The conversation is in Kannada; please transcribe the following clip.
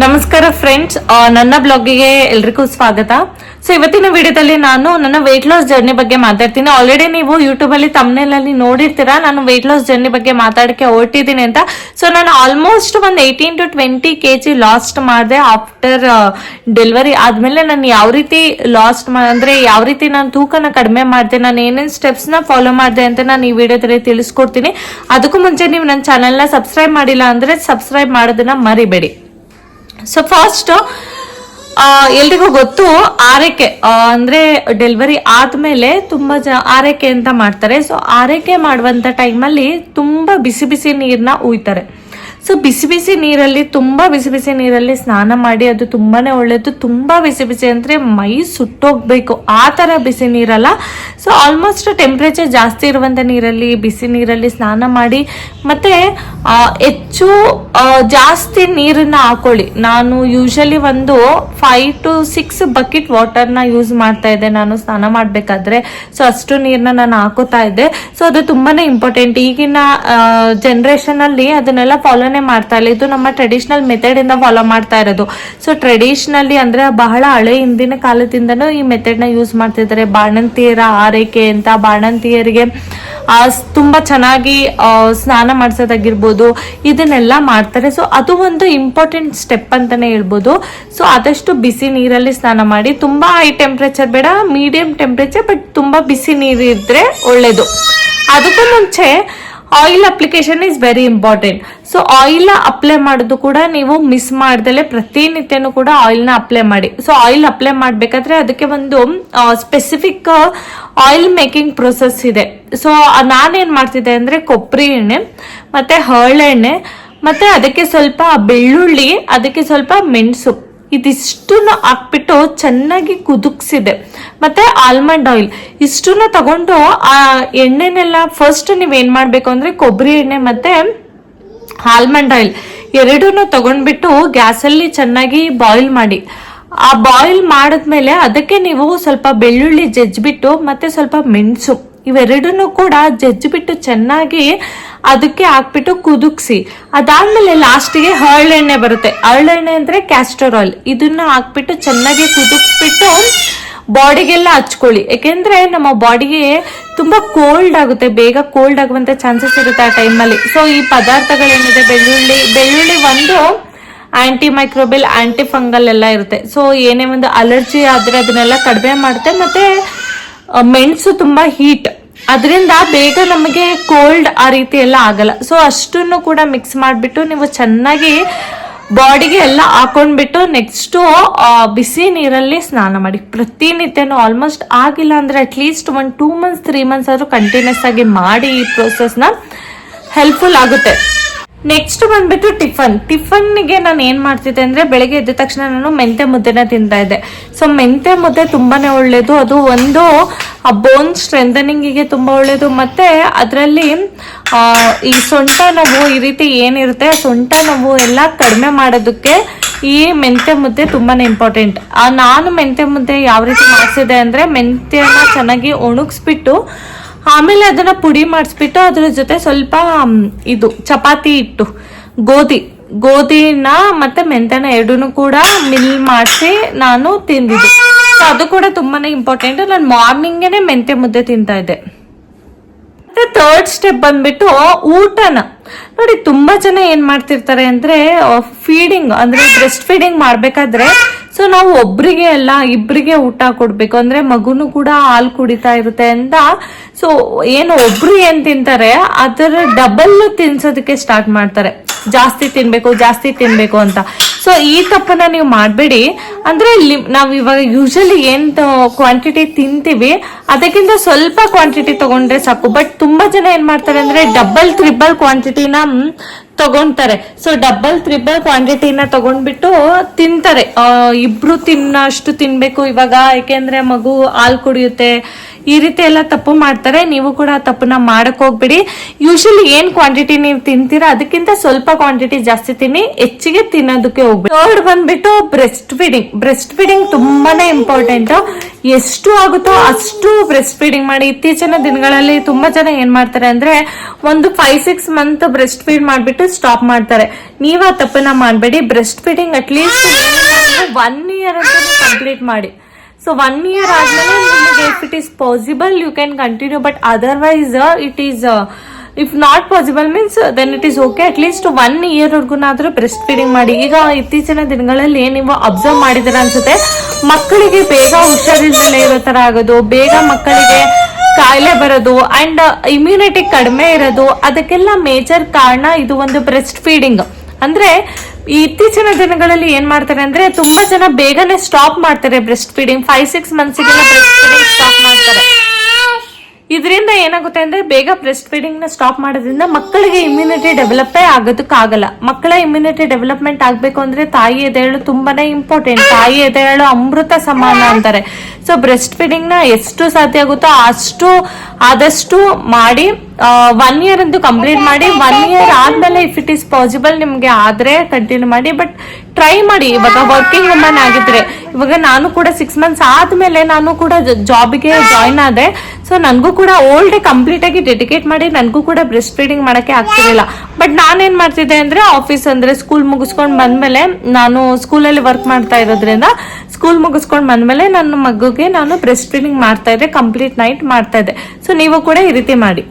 ನಮಸ್ಕಾರ ಫ್ರೆಂಡ್ಸ್ ನನ್ನ ಬ್ಲಾಗಿಗೆ ಎಲ್ರಿಗೂ ಸ್ವಾಗತ. ಸೊ ಇವತ್ತಿನ ವಿಡಿಯೋದಲ್ಲಿ ನಾನು ನನ್ನ ವೆಯ್ಟ್ ಲಾಸ್ ಜರ್ನಿ ಬಗ್ಗೆ ಮಾತಾಡ್ತೀನಿ. ಆಲ್ರೆಡಿ ನೀವು ಯೂಟ್ಯೂಬ್ ಅಲ್ಲಿ ತಮ್ನೇಲ್ ಅಲ್ಲಿ ನೋಡಿರ್ತೀರಾ. ನಾನು ವೆಯ್ಟ್ ಲಾಸ್ ಜರ್ನಿ ಬಗ್ಗೆ ಮಾತಾಡಕ್ಕೆ ಹೊರಟಿದ್ದೀನಿ ಅಂತ. ಸೊ ನಾನು ಆಲ್ಮೋಸ್ಟ್ ಒಂದು eighteen to twenty K G lost ಮಾಡಿದೆ ಆಫ್ಟರ್ ಡೆಲಿವರಿ ಆದ್ಮೇಲೆ ನಾನು ಯಾವ ರೀತಿ ಲಾಸ್ಟ್ ಅಂದ್ರೆ ಯಾವ ರೀತಿ ನಾನು ತೂಕನ ಕಡಿಮೆ ಮಾಡಿದೆ, ನಾನು ಏನೇನು ನ ಫಾಲೋ ಮಾಡಿದೆ ಅಂತ ನಾನು ಈ ವಿಡಿಯೋದಲ್ಲಿ ತಿಳಿಸ್ಕೊಡ್ತೀನಿ. ಅದಕ್ಕೂ ಮುಂಚೆ ನೀವು ನನ್ನ ಚಾನೆಲ್ನ ಸಬ್ಸ್ಕ್ರೈಬ್ ಮಾಡಿಲ್ಲ ಅಂದ್ರೆ ಸಬ್ಸ್ಕ್ರೈಬ್ ಮಾಡೋದನ್ನ ಮರಿಬೇಡಿ. ಸೊ ಫಸ್ಟ್ ಎಲ್ರಿಗೂ ಗೊತ್ತು, ಆರೈಕೆ ಅಂದ್ರೆ ಡೆಲಿವರಿ ಆದ್ಮೇಲೆ ತುಂಬಾ ಜನ ಆರೈಕೆ ಅಂತ ಮಾಡ್ತಾರೆ. ಸೊ ಆರೈಕೆ ಮಾಡುವಂತ ಟೈಮಲ್ಲಿ ತುಂಬಾ ಬಿಸಿ ಬಿಸಿ ನೀರನ್ನ ಉಯ್ತಾರೆ. ಸೊ ಬಿಸಿ ಬಿಸಿ ನೀರಲ್ಲಿ, ತುಂಬ ಬಿಸಿ ಬಿಸಿ ನೀರಲ್ಲಿ ಸ್ನಾನ ಮಾಡಿ, ಅದು ತುಂಬಾ ಒಳ್ಳೆಯದು ತುಂಬ ಬಿಸಿ ಬಿಸಿ ಅಂದರೆ ಮೈ ಸುಟ್ಟೋಗ್ಬೇಕು. ಆ ಥರ ಬಿಸಿ ನೀರಲ್ಲ. ಸೊ ಆಲ್ಮೋಸ್ಟ್ ಟೆಂಪ್ರೇಚರ್ ಜಾಸ್ತಿ ಇರುವಂಥ ನೀರಲ್ಲಿ, ಬಿಸಿ ನೀರಲ್ಲಿ ಸ್ನಾನ ಮಾಡಿ, ಮತ್ತು ಹೆಚ್ಚು ಜಾಸ್ತಿ ನೀರನ್ನು ಹಾಕೊಳ್ಳಿ. ನಾನು ಯೂಶಲಿ ಒಂದು ಫೈವ್ ಟು ಸಿಕ್ಸ್ ಬಕೆಟ್ ವಾಟರ್ನ ಯೂಸ್ ಮಾಡ್ತಾ ಇದ್ದೆ. ನಾನು ಸ್ನಾನ ಮಾಡಬೇಕಾದ್ರೆ. ಸೊ ಅಷ್ಟು ನೀರನ್ನ ನಾನು ಹಾಕೋತಾ ಇದ್ದೆ. ಸೊ ಅದು ತುಂಬಾ ಇಂಪಾರ್ಟೆಂಟ್ ಈಗಿನ ಜನ್ರೇಷನಲ್ಲಿ ಅದನ್ನೆಲ್ಲ ಅದನ್ನೆಲ್ಲ ಫಾಲೋನೇ ಮಾಡ್ತಾ ಇಲ್ಲ. ಇದು ನಮ್ಮ ಟ್ರೆಡಿಷನಲ್ ಮೆಥಡ್ ಇಂದ ಫಾಲೋ ಮಾಡ್ತಾ ಇರೋದು. ಸೊ ಟ್ರೆಡಿಷನಲಿ ಅಂದ್ರೆ ಬಹಳ ಹಳೆ ಹಿಂದಿನ ಕಾಲದಿಂದನೂ ಈ ಮೆಥಡ್ನ ಯೂಸ್ ಮಾಡ್ತಿದ್ದಾರೆ. ಬಾಣಂತಿಯರ ಆರೈಕೆ ಅಂತ ಬಾಣಂತಿಯರಿಗೆ ತುಂಬಾ ಚೆನ್ನಾಗಿ ಸ್ನಾನ ಮಾಡಿಸೋದಾಗಿರ್ಬೋದು, ಇದನ್ನೆಲ್ಲ ಮಾಡ್ತಾರೆ. ಸೊ ಅದು ಒಂದು ಇಂಪಾರ್ಟೆಂಟ್ ಸ್ಟೆಪ್ ಅಂತಾನೆ ಹೇಳ್ಬೋದು. ಸೊ ಆದಷ್ಟು ಬಿಸಿ ನೀರಲ್ಲಿ ಸ್ನಾನ ಮಾಡಿ. ತುಂಬಾ ಹೈ ಟೆಂಪ್ರೇಚರ್ ಬೇಡ ಮೀಡಿಯಂ ಟೆಂಪ್ರೇಚರ್ ಬಟ್ ತುಂಬಾ ಬಿಸಿ ನೀರು ಇದ್ರೆ ಒಳ್ಳೇದು. ಅದಕ್ಕೂ ಮುಂಚೆ oil application is very important so oil apply ಮಾಡೋದು ಕೂಡ ನೀವು ಮಿಸ್ ಮಾಡ್ದಲೆ ಪ್ರತಿನಿತ್ಯನೂ ಕೂಡ ಆಯಿಲ್ನ ಅಪ್ಲೈ ಮಾಡಿ. ಸೊ ಆಯಿಲ್ ಅಪ್ಲೈ ಮಾಡಬೇಕಾದ್ರೆ ಅದಕ್ಕೆ ಒಂದು ಸ್ಪೆಸಿಫಿಕ್ ಆಯಿಲ್ ಮೇಕಿಂಗ್ ಪ್ರೊಸೆಸ್ ಇದೆ. ಸೊ ನಾನೇನ್ ಮಾಡ್ತಿದ್ದೆ ಅಂದ್ರೆ ಕೊಬ್ಬರಿ ಎಣ್ಣೆ, ಮತ್ತೆ ಹರಳೆಣ್ಣೆ ಮತ್ತೆ ಅದಕ್ಕೆ ಸ್ವಲ್ಪ ಬೆಳ್ಳುಳ್ಳಿ, ಅದಕ್ಕೆ ಸ್ವಲ್ಪ ಮೆಣಸು. ಇದಿಷ್ಟನ್ನು ಹಾಕ್ಬಿಟ್ಟು ಚೆನ್ನಾಗಿ ಕುದುಕ್ಸಿದೆ. ಮತ್ತೆ ಆಲ್ಮಂಡ್ ಆಯಿಲ್ ಇಷ್ಟನ್ನು ತಗೊಂಡು, ಆ, ಎಣ್ಣೆನೆಲ್ಲ ಫಸ್ಟ್ ನೀವೇನ್ ಮಾಡ್ಬೇಕು ಅಂದ್ರೆ ಕೊಬ್ಬರಿ ಎಣ್ಣೆ ಮತ್ತೆ ಆಲ್ಮಂಡ್ ಆಯಿಲ್ ಎರಡೂ ತಗೊಂಡ್ಬಿಟ್ಟು ಗ್ಯಾಸಲ್ಲಿ ಚೆನ್ನಾಗಿ ಬಾಯ್ಲ್ ಮಾಡಿ. ಆ ಬಾಯ್ಲ್ ಮಾಡಿದ್ಮೇಲೆ ಅದಕ್ಕೆ ನೀವು ಸ್ವಲ್ಪ ಬೆಳ್ಳುಳ್ಳಿ ಜಜ್ಜಿಬಿಟ್ಟು ಮತ್ತೆ ಸ್ವಲ್ಪ ಮೆಣಸು ಇವೆರಡನ್ನೂ ಕೂಡ ಜಜ್ಜಿಬಿಟ್ಟು ಚೆನ್ನಾಗಿ ಅದಕ್ಕೆ ಹಾಕ್ಬಿಟ್ಟು ಕುದುಕ್ಸಿ. ಅದಾದ್ಮೇಲೆ ಲಾಸ್ಟಿಗೆ ಹರಳೆಣ್ಣೆ ಬರುತ್ತೆ. ಹರಳೆಣ್ಣೆ ಅಂದ್ರೆ ಕ್ಯಾಸ್ಟರ್ ಆಯಿಲ್. ಇದನ್ನ ಹಾಕ್ಬಿಟ್ಟು ಚೆನ್ನಾಗಿ ಕುದುಕ್ಸ್ಬಿಟ್ಟು ಬಾಡಿಗೆಲ್ಲ ಹಚ್ಕೊಳ್ಳಿ. ಯಾಕೆಂದ್ರೆ ನಮ್ಮ ಬಾಡಿಗೆ ತುಂಬಾ ಕೋಲ್ಡ್ ಆಗುತ್ತೆ, ಬೇಗ ಕೋಲ್ಡ್ ಆಗುವಂತ ಚಾನ್ಸಸ್ ಇರುತ್ತೆ ಆ ಟೈಮಲ್ಲಿ ಸೊ ಈ ಪದಾರ್ಥಗಳೇನಿದೆ, ಬೆಳ್ಳುಳ್ಳಿ ಬೆಳ್ಳುಳ್ಳಿ ಒಂದು ಆಂಟಿ ಮೈಕ್ರೋಬೆಲ್ ಆಂಟಿ ಫಂಗಲ್ ಎಲ್ಲ ಇರುತ್ತೆ. ಸೊ ಏನೇ ಒಂದು ಅಲರ್ಜಿ ಆದ್ರೆ ಅದನ್ನೆಲ್ಲ ಕಡಿಮೆ ಮಾಡುತ್ತೆ. ಮತ್ತೆ ಮೆಣಸು ತುಂಬಾ ಹೀಟ್ ಅದರಿಂದ ಬೇಗ ನಮಗೆ ಕೋಲ್ಡ್ ಆ ರೀತಿ ಎಲ್ಲ ಆಗಲ್ಲ. ಸೊ ಅಷ್ಟನ್ನು ಕೂಡ ಮಿಕ್ಸ್ ಮಾಡಿಬಿಟ್ಟು ನೀವು ಚೆನ್ನಾಗಿ ಬಾಡಿಗೆ ಎಲ್ಲ ಹಾಕೊಂಡ್ಬಿಟ್ಟು ನೆಕ್ಸ್ಟ್ ಬಿಸಿ ನೀರಲ್ಲಿ ಸ್ನಾನ ಮಾಡಿ. ಪ್ರತಿನಿತ್ಯನೂ ಆಲ್ಮೋಸ್ಟ್ ಆಗಿಲ್ಲ ಅಂದ್ರೆ ಅಟ್ಲೀಸ್ಟ್ ಒಂದು ಟೂ ಮಂತ್ಸ್ ತ್ರೀ ಮಂತ್ಸ್ ಆದ್ರೂ ಕಂಟಿನ್ಯೂಸ್ ಆಗಿ ಮಾಡಿ ಈ ಪ್ರೋಸೆಸ್ನ ಹೆಲ್ಪ್ಫುಲ್ ಆಗುತ್ತೆ. ನೆಕ್ಸ್ಟ್ ಬಂದ್ಬಿಟ್ಟು ಟಿಫನ್. ಟಿಫನ್ಗೆ ನಾನು ಏನು ಮಾಡ್ತಿದ್ದೆ ಅಂದ್ರೆ ಬೆಳಗ್ಗೆ ಎದ್ದ ತಕ್ಷಣ ನಾನು ಮೆಂತೆ ಮುದ್ದೆನ ತಿಂತಾ ಇದ್ದೆ. ಸೊ ಮೆಂತೆ ಮುದ್ದೆ ತುಂಬಾನೇ ಒಳ್ಳೇದು. ಅದು ಒಂದು ಬೋನ್ ಸ್ಟ್ರೆಂಥನಿಂಗಿಗೆ ತುಂಬಾ ಒಳ್ಳೇದು. ಮತ್ತೆ ಅದರಲ್ಲಿ ಈ ಸೊಂಟ ನೋವು ಈ ರೀತಿ ಏನಿರುತ್ತೆ ಸೊಂಟ ನೋವು ಎಲ್ಲ ಕಡಿಮೆ ಮಾಡೋದಕ್ಕೆ ಈ ಮೆಂತ್ಯ ಮುದ್ದೆ ತುಂಬಾನೇ ಇಂಪಾರ್ಟೆಂಟ್ ನಾನು ಮೆಂತ್ಯ ಮುದ್ದೆ ಯಾವ ರೀತಿ ಮಾಡಿಸಿದೆ ಅಂದ್ರೆ ಮೆಂತ್ಯನ ಚೆನ್ನಾಗಿ ಒಣಗಿಸ್ಬಿಟ್ಟು, ಆಮೇಲೆ ಅದನ್ನ ಪುಡಿ ಮಾಡಿಸ್ಬಿಟ್ಟು ಅದ್ರ ಜೊತೆ ಸ್ವಲ್ಪ ಇದು ಚಪಾತಿ ಹಿಟ್ಟು ಗೋಧಿ, ಗೋಧಿನ ಮತ್ತೆ ಮೆಂತ್ಯನ ಎರಡೂ ಕೂಡ ಮಿಲ್ ಮಾಡಿಸಿ ನಾನು ತಿಂದಿದ್ದು. ಸೊ ಅದು ಕೂಡ ತುಂಬಾನೇ ಇಂಪಾರ್ಟೆಂಟ್ ನಾನು ಮಾರ್ನಿಂಗೇನೆ ಮೆಂತ್ಯ ಮುದ್ದೆ ತಿಂತಾ ಇದ್ದೆ. ಥರ್ಡ್ ಸ್ಟೆಪ್ ಬಂದ್ಬಿಟ್ಟು ಊಟನ. ನೋಡಿ, ತುಂಬಾ ಜನ ಏನ್ ಮಾಡ್ತಿರ್ತಾರೆ ಅಂದ್ರೆ ಫೀಡಿಂಗ್ ಅಂದ್ರೆ ಬ್ರೆಸ್ಟ್ ಫೀಡಿಂಗ್ ಮಾಡ್ಬೇಕಾದ್ರೆ ಸೊ ನಾವು ಒಬ್ರಿಗೆ ಅಲ್ಲ, ಇಬ್ರಿಗೆ ಊಟ ಕೊಡ್ಬೇಕು. ಅಂದ್ರೆ ಮಗುನು ಕೂಡ ಹಾಲು ಕುಡಿತಾ ಇರುತ್ತೆ ಅಂತ. ಸೊ ಏನು ಒಬ್ರು ಏನ್ ತಿಂತಾರೆ, ಅದರ ಡಬಲ್ ತಿನ್ಸೋದಕ್ಕೆ ಸ್ಟಾರ್ಟ್ ಮಾಡ್ತಾರೆ. ಜಾಸ್ತಿ ತಿನ್ಬೇಕು ಜಾಸ್ತಿ ತಿನ್ಬೇಕು ಅಂತ. ಸೊ ಈ ತಪ್ಪನ್ನ ನೀವು ಮಾಡಬೇಡಿ. ಅಂದ್ರೆ ನಾವು ಇವಾಗ ಯೂಶಲಿ ಏನ್ ಕ್ವಾಂಟಿಟಿ ತಿಂತೀವಿ, ಅದಕ್ಕಿಂತ ಸ್ವಲ್ಪ ಕ್ವಾಂಟಿಟಿ ತಗೊಂಡ್ರೆ ಸಾಕು. ಬಟ್ ತುಂಬಾ ಜನ ಏನ್ ಮಾಡ್ತಾರೆ ಅಂದ್ರೆ ಡಬಲ್ ತ್ರಿಬಲ್ ಕ್ವಾಂಟಿಟಿನ ತಗೊಂತಾರೆ. ಸೊ ಡಬಲ್ ತ್ರಿಬಲ್ ಕ್ವಾಂಟಿಟಿನ ತಗೊಂಡ್ಬಿಟ್ಟು ತಿಂತಾರೆ. ಇಬ್ರು ತಿನ್ನಷ್ಟು ತಿನ್ಬೇಕು ಇವಾಗ. ಯಾಕೆಂದ್ರೆ ಮಗು ಹಾಲು ಕುಡಿಯುತ್ತೆ. ಈ ರೀತಿ ಎಲ್ಲ ತಪ್ಪು ಮಾಡ್ತಾರೆ, ನೀವು ಕೂಡ ತಪ್ಪನ್ನ ಮಾಡಕ್ ಹೋಗ್ಬಿಡಿ. ಯೂಶಲಿ ಏನ್ ಕ್ವಾಂಟಿಟಿ ನೀವು ತಿಂತೀರಾ, ಅದಕ್ಕಿಂತ ಸ್ವಲ್ಪ ಕ್ವಾಂಟಿಟಿ ಜಾಸ್ತಿ ತಿನ್ನಿ, ಹೆಚ್ಚಿಗೆ ತಿನ್ನೋದಕ್ಕೆ ಹೋಗ್ಬಿಡಿ. ಥರ್ಡ್ ಬಂದ್ಬಿಟ್ಟು ಬ್ರೆಸ್ಟ್ ಫೀಡಿಂಗ್ ಬ್ರೆಸ್ಟ್ ಫೀಡಿಂಗ್ ತುಂಬಾನೇ ಇಂಪಾರ್ಟೆಂಟ್ ಎಷ್ಟು ಆಗುತ್ತೋ ಅಷ್ಟು ಬ್ರೆಸ್ಟ್ ಫೀಡಿಂಗ್ ಮಾಡಿ. ಇತ್ತೀಚಿನ ದಿನಗಳಲ್ಲಿ ತುಂಬಾ ಜನ ಏನ್ ಮಾಡ್ತಾರೆ ಅಂದ್ರೆ, ಒಂದು five six month breast feed ಮಾಡ್ಬಿಟ್ಟು ಸ್ಟಾಪ್ ಮಾಡ್ತಾರೆ. ನೀವ್ ಆ ತಪ್ಪನ್ನ ಮಾಡಬೇಡಿ. Breast feeding at least one year ಅಂತ ಕಂಪ್ಲೀಟ್ ಮಾಡಿ. ಸೊ ಒನ್ ಇಯರ್ ಆದ್ಮೇಲೆ ನಿಮಗೆ if it is possible you can continue but otherwise it is if not possible means then it is okay at least one year ವರ್ಗುನಾದ್ರೂ breast feeding ಮಾಡಿ. ಈಗ ಇತ್ತೀಚಿನ ದಿನಗಳಲ್ಲಿ ನೀವು ಅಬ್ಸರ್ವ್ ಮಾಡಿದಿರ ಅನ್ಸುತ್ತೆ. ಮಕ್ಕಳಿಗೆ ಬೇಗ ಹುಷಾರಿಲ್ದಲೆ ಇರೋ ತರ ಆಗೋದು, ಬೇಗ ಮಕ್ಕಳಿಗೆ ಕಾಯಿಲೆ ಬರೋದು ಅಂಡ್ ಇಮ್ಯುನಿಟಿ ಕಡಿಮೆ ಇರೋದು, ಅದಕ್ಕೆಲ್ಲ ಮೇಜರ್ ಕಾರಣ ಇದು ಒಂದು ಬ್ರೆಸ್ಟ್ ಫೀಡಿಂಗ್ ಅಂದ್ರೆ ಈ ಇತ್ತೀಚಿನ ದಿನಗಳಲ್ಲಿ ಏನ್ ಮಾಡ್ತಾರೆ ಅಂದ್ರೆ ತುಂಬಾ ಜನ ಬೇಗನೆ ಸ್ಟಾಪ್ ಮಾಡ್ತಾರೆ breast feeding five six months breast feeding stop ಮಾಡ್ತಾರೆ. ಇದರಿಂದ ಏನಾಗುತ್ತೆ ಅಂದ್ರೆ ಬೇಗ ಬ್ರೆಸ್ಟ್ ಫೀಡಿಂಗ್ನ ಸ್ಟಾಪ್ ಮಾಡೋದ್ರಿಂದ ಮಕ್ಕಳಿಗೆ ಇಮ್ಯುನಿಟಿ ಡೆವಲಪೇ ಆಗೋದಕ್ಕಾಗಲ್ಲ. ಮಕ್ಕಳ ಇಮ್ಯುನಿಟಿ ಡೆವಲಪ್ಮೆಂಟ್ ಆಗಬೇಕು ಅಂದ್ರೆ ತಾಯಿ ಎದೆಗಳು ತುಂಬಾನೇ ಇಂಪಾರ್ಟೆಂಟ್ ತಾಯಿ ಎದೆಗಳು ಅಮೃತ ಸಮಾನ ಅಂತಾರೆ. ಸೊ ಬ್ರೆಸ್ಟ್ ಫೀಡಿಂಗ್ನ ಎಷ್ಟು ಸಾಧ್ಯ ಆಗುತ್ತೋ ಅಷ್ಟು, ಆದಷ್ಟು ಮಾಡಿ ಒನ್ ಇಯರ್ ಅಂತೂ ಕಂಪ್ಲೀಟ್ ಮಾಡಿ ಒನ್ ಇಯರ್ ಆದ್ಮೇಲೆ ಇಫ್ ಇಟ್ ಈಸ್ ಪಾಸಿಬಲ್ ನಿಮ್ಗೆ ಆದ್ರೆ ಕಂಟಿನ್ಯೂ ಮಾಡಿ ಬಟ್ ಟ್ರೈ ಮಾಡಿ. ಇವಾಗ ವರ್ಕಿಂಗ್ ವುಮನ್ ಆಗಿದ್ರೆ. ಇವಾಗ ನಾನು ಕೂಡ ಸಿಕ್ಸ್ ಮಂತ್ಸ್ ಆದ್ಮೇಲೆ ನಾನು ಕೂಡ ಜಾಬ್ಗೆ ಜಾಯ್ನ್ ಆದೆ. ಸೊ ನನಗೂ ಕೂಡ ಓಲ್ಡ್ ಕಂಪ್ಲೀಟ್ ಆಗಿ ಡೆಡಿಕೇಟ್ ಮಾಡಿ ನನಗೂ ಕೂಡ ಬ್ರೆಸ್ಟ್ ಫೀಡಿಂಗ್ ಮಾಡಕ್ಕೆ ಆಗ್ತಿರಲಿಲ್ಲ. ಬಟ್ ನಾನೇನು ಮಾಡ್ತಿದ್ದೆ ಅಂದ್ರೆ ಆಫೀಸ್ ಅಂದ್ರೆ ಸ್ಕೂಲ್ ಮುಗಿಸ್ಕೊಂಡ್ ಬಂದಮೇಲೆ ನಾನು ಸ್ಕೂಲಲ್ಲಿ ವರ್ಕ್ ಮಾಡ್ತಾ ಇರೋದ್ರಿಂದ ಸ್ಕೂಲ್ ಮುಗಿಸ್ಕೊಂಡ್ ಬಂದಮೇಲೆ ನನ್ನ ಮಗುಗೆ ನಾನು ಬ್ರೆಸ್ಟ್ ಫೀಡಿಂಗ್ ಮಾಡ್ತಾ ಇದ್ದೆ ಕಂಪ್ಲೀಟ್ ನೈಟ್ ಮಾಡ್ತಾ ಇದ್ದೆ. ಸೊ ನೀವು ಕೂಡ ಈ ರೀತಿ ಮಾಡಿ.